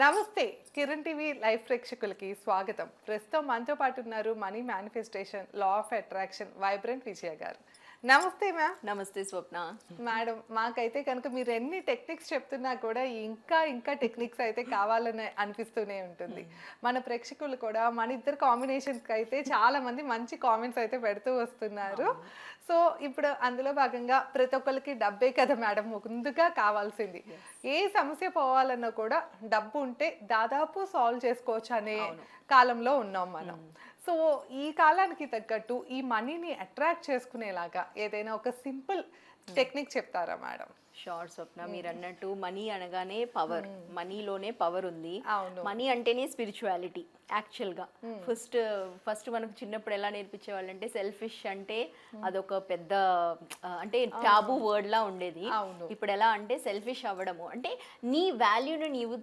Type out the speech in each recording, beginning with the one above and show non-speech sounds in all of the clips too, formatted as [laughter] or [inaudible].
నమస్తే Kiran TV live ప్రేక్షకులకి స్వాగతం. ప్రస్తుతం మనతో పాటు ఉన్నారు money manifestation law of attraction vibrant Vijaya garu. నమస్తే మ్యామ్ నమస్తే స్వప్న. మేడం మాకైతే కనుక మీరు ఎన్ని టెక్నిక్స్ చెప్తున్నా కూడా ఇంకా ఇంకా టెక్నిక్స్ అయితే కావాలని అనిపిస్తూనే ఉంటుంది. మన ప్రేక్షకులు కూడా మన ఇద్దరు కాంబినేషన్స్కి అయితే చాలా మంది మంచి కామెంట్స్ అయితే పెడుతూ వస్తున్నారు. సో ఇప్పుడు అందులో భాగంగా ప్రతి ఒక్కరికి డబ్బే కదా మేడం ముందుగా కావాల్సింది. ఏ సమస్య పోవాలన్నా కూడా డబ్బు ఉంటే దాదాపు సాల్వ్ చేసుకోవచ్చు అనే కాలంలో ఉన్నాం మనం. సో ఈ కాలానికి తగ్గట్టు ఈ మనీని అట్రాక్ట్ చేసుకునేలాగా ఏదైనా ఒక సింపుల్ టెక్నిక్ చెప్తారా మేడం షార్ట్ స్వప్న. మీరు అన్నట్టు మనీ అనగానే పవర్ మనీలోనే పవర్ ఉంది. మనీ అంటేనే స్పిరిచువాలిటీ యాక్చువల్గా ఫస్ట్ ఫస్ట్ మనకు చిన్నప్పుడు ఎలా నేర్పించే వాళ్ళంటే సెల్ఫిష్ అంటే అదొక పెద్ద అంటే టాబు వర్డ్ లా ఉండేది. ఇప్పుడు ఎలా అంటే సెల్ఫిష్ అవ్వడము. అంటే నీ వాల్యూను నీవు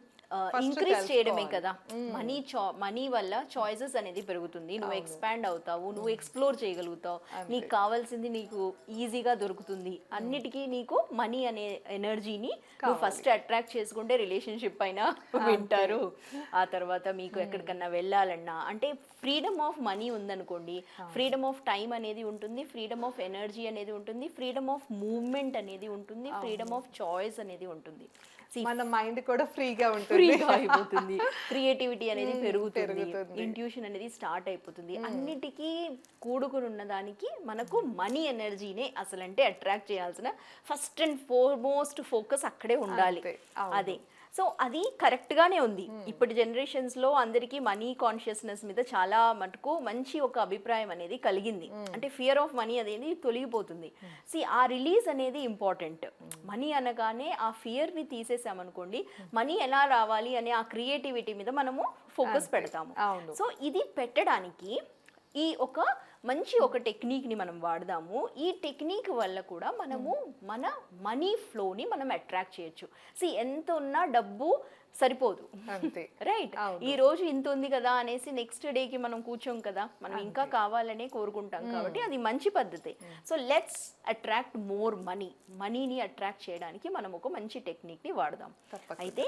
ఇంక్రీజ్ చేయడమే. కదా. మనీ చా మనీ వల్ల చాయిసెస్ అనేది పెరుగుతుంది. నువ్వు ఎక్స్పాండ్ అవుతావు నువ్వు ఎక్స్ప్లోర్ చేయగలుగుతావు. నీకు కావాల్సింది నీకు ఈజీగా దొరుకుతుంది. అన్నిటికీ నీకు మనీ అనే ఎనర్జీని నువ్వు ఫస్ట్ అట్రాక్ట్ చేసుకుంటే రిలేషన్షిప్ పైన వింటారు. ఆ తర్వాత మీకు ఎక్కడికన్నా వెళ్ళాలన్నా అంటే ఫ్రీడమ్ ఆఫ్ మనీ ఉందనుకోండి. ఫ్రీడమ్ ఆఫ్ టైం అనేది ఉంటుంది ఫ్రీడమ్ ఆఫ్ ఎనర్జీ అనేది ఉంటుంది ఫ్రీడమ్ ఆఫ్ మూవ్మెంట్ అనేది ఉంటుంది ఫ్రీడమ్ ఆఫ్ చాయిస్ అనేది ఉంటుంది. మన మైండ్ కూడా ఫ్రీగా ఉంటుంది. ఫ్రీగా అయిపోతుంది. క్రియేటివిటీ అనేది [laughs] పెరుగుతుంది. ఇంట్యూషన్ అనేది స్టార్ట్ అయిపోతుంది. అన్నిటికీ కూడుకుని ఉన్న దానికి మనకు మనీ ఎనర్జీనే అసలంటే అట్రాక్ట్ చేయాల్సిన ఫస్ట్ అండ్ ఫోర్మోస్ట్ ఫోకస్ అక్కడే ఉండాలి. అదే. సో అది కరెక్ట్ గానే ఉంది ఇప్పటి జనరేషన్స్లో అందరికీ మనీ కాన్షియస్నెస్ మీద చాలా మటుకు మంచి ఒక అభిప్రాయం అనేది కలిగింది. అంటే ఫియర్ ఆఫ్ మనీ అనేది తొలగిపోతుంది. సి ఆ రిలీజ్ అనేది ఇంపార్టెంట్. మనీ అనగానే ఆ ఫియర్ని తీసేసామనుకోండి మనీ ఎలా రావాలి అనే ఆ క్రియేటివిటీ మీద మనము ఫోకస్ పెడతాము. సో ఇది పెట్టడానికి ఈ ఒక మంచి ఒక టెక్నిక్ని మనం వాడదాము. ఈ టెక్నిక్ వల్ల కూడా మనము మన మనీ ఫ్లోని మనం అట్రాక్ట్ చేయొచ్చు. సి ఎంత ఉన్నా డబ్బు సరిపోదు. అంతే. [laughs] రైట్. ఈ రోజు ఇంత ఉంది కదా అనేసి నెక్స్ట్ డేకి మనం కూర్చోం కదా. మనం ఇంకా కావాలనే కోరుకుంటాం కాబట్టి అది మంచి పద్ధతి. So let's attract more money మనీని అట్రాక్ట్ చేయడానికి మనం ఒక మంచి టెక్నిక్ని వాడదాం. అయితే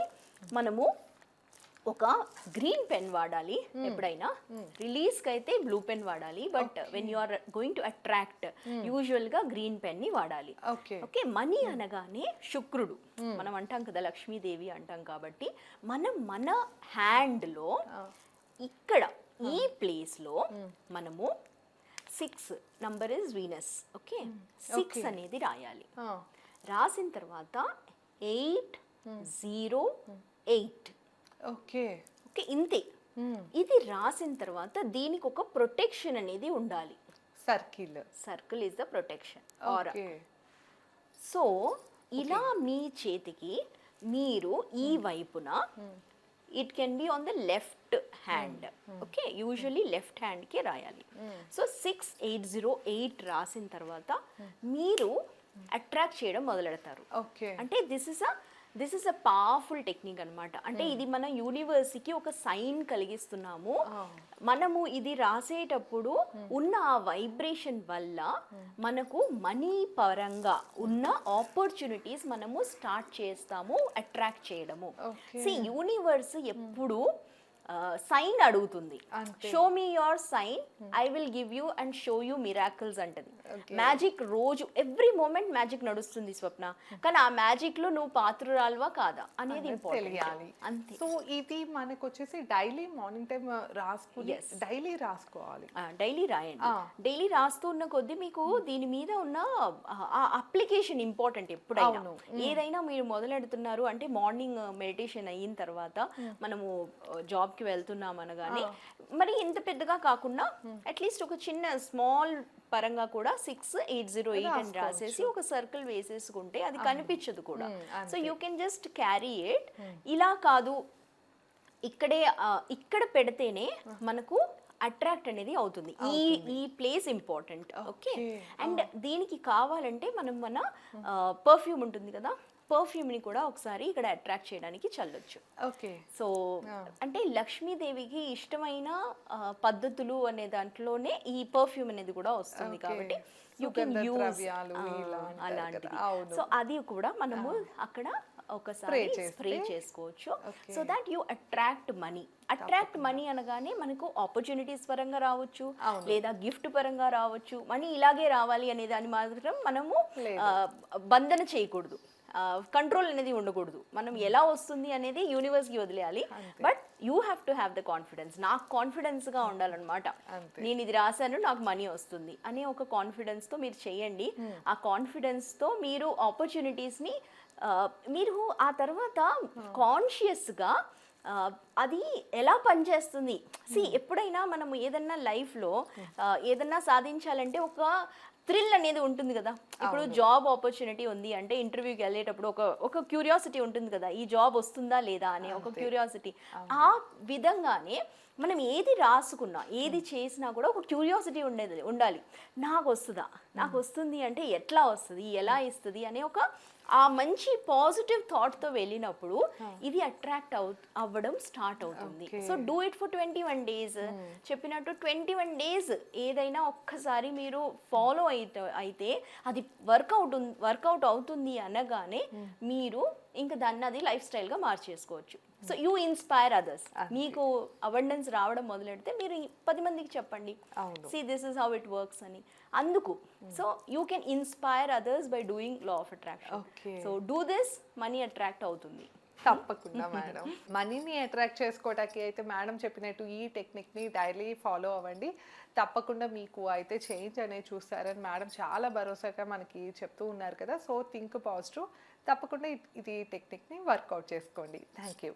మనము ఒక గ్రీన్ పెన్ వాడాలి ఎప్పుడైనా. రిలీజ్కి అయితే బ్లూ పెన్ వాడాలి but when you are going to attract యూజువల్గా గ్రీన్ పెన్ని వాడాలి. ఓకే ఓకే మనీ అనగానే శుక్రుడు. మనం అంటాం కదా లక్ష్మీదేవి అంటాం కాబట్టి మనం మన హ్యాండ్లో ఇక్కడ ఈ ప్లేస్లో మనము six number is Venus. Okay six అనేది రాయాలి. రాసిన తర్వాత eight zero eight. Okay. Okay ఇంతే. ఇది రాసిన తర్వాత దీనికి ఒక ప్రొటెక్షన్ అనేది ఉండాలి. Circle. Circle is the protection. Or so ఇలా మీ చేతికి మీరు ఈ వైపున it can be on the left hand okay? Usually left హ్యాండ్కి రాయాలి. So six eight zero eight రాసిన తర్వాత మీరు అట్రాక్ట్ చేయడం మొదలెడతారు. ఓకే. అంటే this is a this is a powerful technique అన్నమాట. అంటే ఇది మన యూనివర్స్కి ఒక సైన్ కలిగిస్తున్నాము. మనము ఇది రాసేటప్పుడు ఉన్న ఆ వైబ్రేషన్ వల్ల మనకు మనీ పరంగా ఉన్న ఆపర్చునిటీస్ మనము స్టార్ట్ చేస్తాము అట్రాక్ట్ చేయడము. సి యూనివర్స్ ఎప్పుడు సైన్ అడుగుతుంది. Show me your sign I will give you and show you miracles అంటది. మ్యాజిక్ రోజు ఎవ్రీ మూమెంట్ మ్యాజిక్ నడుస్తుంది స్వప్న. కానీ ఆ మ్యాజిక్లో నువ్వు పాత్రురాలువా కాదా అనేది తెలియాలి. అంతే. సో ఇది మనకు వచ్చేసి డైలీ మార్నింగ్ టైం రాసుకుని. డైలీ రాసుకోవాలి. డైలీ రాయండి. డైలీ రాస్తూ ఉన్న కొద్దీ మీకు దీని మీద ఉన్న ఆ అప్లికేషన్ ఇంపార్టెంట్ ఎప్పుడైనా. అవును. ఏదైనా మీరు మొదలెడుతున్నారు అంటే మార్నింగ్ మెడిటేషన్ అయిన తర్వాత మనము జాబ్ కి వెళ్తున్నాం అనగానే మరి ఇంత పెద్దగా కాకుండా అట్లీస్ట్ ఒక చిన్న స్మాల్ పరంగా కూడా సిక్స్ ఎయిట్ జీరో ఎయిట్ అని రాసేసి ఒక సర్కిల్ వేసేసుకుంటే అది కనిపించదు కూడా. So you can just carry it ఇలా కాదు. ఇక్కడే ఇక్కడ పెడితేనే మనకు అట్రాక్ట్ అనేది అవుతుంది. ఈ ఈ ప్లేస్ ఇంపార్టెంట్ ఓకే. అండ్ దీనికి కావాలంటే మనం మన పర్ఫ్యూమ్ ఉంటుంది కదా? Perfume ని కూడా ఒకసారి ఇక్కడ అట్రాక్ట్ చేయడానికి చల్లొచ్చు. ఓకే. సో అంటే లక్ష్మీదేవికి ఇష్టమైన పద్ధతులు అనే దాంట్లోనే ఈ పర్ఫ్యూమ్ అనేది కూడా వస్తుంది. కాబట్టి యూ కెన్ యూస్ అవును. సో అది కూడా మనము అక్కడ ఒకసారి? స్ప్రే చేసుకోవచ్చు. So that you attract money attract money అనగానే మనకు ఆపర్చునిటీస్ పరంగా రావచ్చు. లేదా గిఫ్ట్ పరంగా రావచ్చు. మనీ ఇలాగే రావాలి అనే దాన్ని మాత్రం మనము బంధన చేయకూడదు. కంట్రోల్ అనేది ఉండకూడదు. మనం ఎలా వస్తుంది అనేది యూనివర్స్కి వదిలేయాలి. But you have to have the confidence నాకు కాన్ఫిడెన్స్గా ఉండాలన్నమాట. అంతే. నేను ఇది రాశాను నాకు మనీ వస్తుంది అనే ఒక కాన్ఫిడెన్స్తో మీరు చేయండి. ఆ కాన్ఫిడెన్స్తో మీరు ఆపర్చునిటీస్ని మీరు ఆ తర్వాత కాన్షియస్గా అది ఎలా పనిచేస్తుంది? సి ఎప్పుడైనా మనం ఏదన్నా లైఫ్లో ఏదన్నా సాధించాలంటే ఒక థ్రిల్ అనేది ఉంటుంది కదా. ఇప్పుడు జాబ్ ఆపర్చునిటీ ఉంది అంటే ఇంటర్వ్యూకి వెళ్ళేటప్పుడు ఒక ఒక క్యూరియాసిటీ ఉంటుంది కదా ఈ జాబ్ వస్తుందా లేదా అనే ఒక క్యూరియాసిటీ. ఆ విధంగానే మనం ఏది రాసుకున్నా ఏది చేసినా కూడా ఒక క్యూరియాసిటీ ఉండేది ఉండాలి. నాకు వస్తుందా? నాకు వస్తుంది అంటే ఎట్లా వస్తుంది? ఎలా ఇస్తుంది? అనే ఒక ఆ మంచి పాజిటివ్ థాట్తో వెళ్ళినప్పుడు ఇది అట్రాక్ట్ అవు అవ్వడం స్టార్ట్ అవుతుంది. So do it for twenty one days చెప్పినట్టు ట్వంటీ వన్ డేస్ ఏదైనా ఒక్కసారి మీరు ఫాలో అయితే అయితే అది వర్కౌట్ వర్కౌట్ అవుతుంది అనగానే మీరు ఇంకా దాన్ని అది లైఫ్ స్టైల్గా మార్చేసుకోవచ్చు. So you inspire others. మీకు అబండెన్స్ రావడం మొదలెడితే మీరు పది మందికి చెప్పండి. See this is how it works అని. అందుకు. So you can inspire others by doing law of attraction. So do this money attract అవుతుంది. తప్పకుండా మేడం మనీని అట్రాక్ట్ చేసుకోవటానికి అయితే మేడం చెప్పినట్టు ఈ టెక్నిక్ని డైలీ ఫాలో అవ్వండి. తప్పకుండా మీకు అయితే చేంజ్ అనేది చూస్తారని మేడం చాలా భరోసాగా మనకి చెప్తూ ఉన్నారు కదా. సో థింక్ పాజిటివ్ తప్పకుండా ఇది టెక్నిక్ని వర్కౌట్ చేసుకోండి. Thank you.